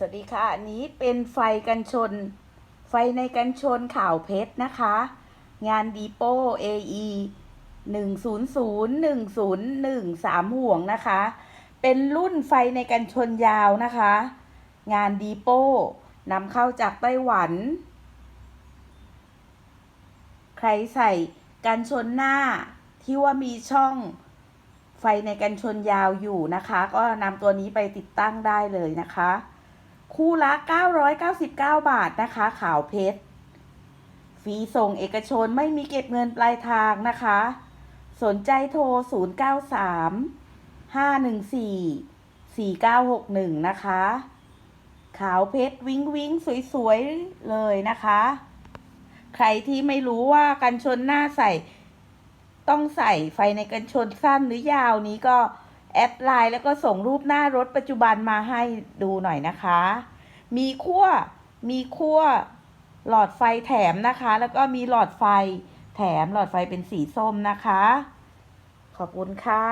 สวัสดีค่ะ อันนี้เป็นไฟกันชน ไฟในกันชนข่าวเพชรนะคะ งานดีโป้ AE หนึ่งศูนย์ศูนย์หนึ่งศูนย์หนึ่งสามห่วงนะคะ เป็นรุ่นไฟในกันชนยาวนะคะ งานดีโป้นำเข้าจากไต้หวัน ใครใส่กันชนหน้าที่ว่ามีช่องไฟในกันชนยาวอยู่นะคะ ก็นำตัวนี้ไปติดตั้งได้เลยนะคะ คู่ละ 999 บาทนะคะ ขาวเพชรฟรีส่งเอกชนไม่มีเก็บเงินปลายทางนะคะ สนใจโทร 093 514 4961 นะคะ ขาวเพชรวิ้งวิ้งสวยๆ เลยนะคะ ใครที่ไม่รู้ว่ากันชนหน้าใส่ ต้องใส่ไฟในกันชนสั้นหรือยาวนี้ก็ แอดไลน์แล้วก็ส่งรูปหน้ารถปัจจุบันมาให้ดูหน่อยนะคะ มีขั้วมีขั้วหลอดไฟแถมนะคะ แล้วก็มีหลอดไฟแถมหลอดไฟเป็นสีส้มนะคะ ขอบคุณค่ะ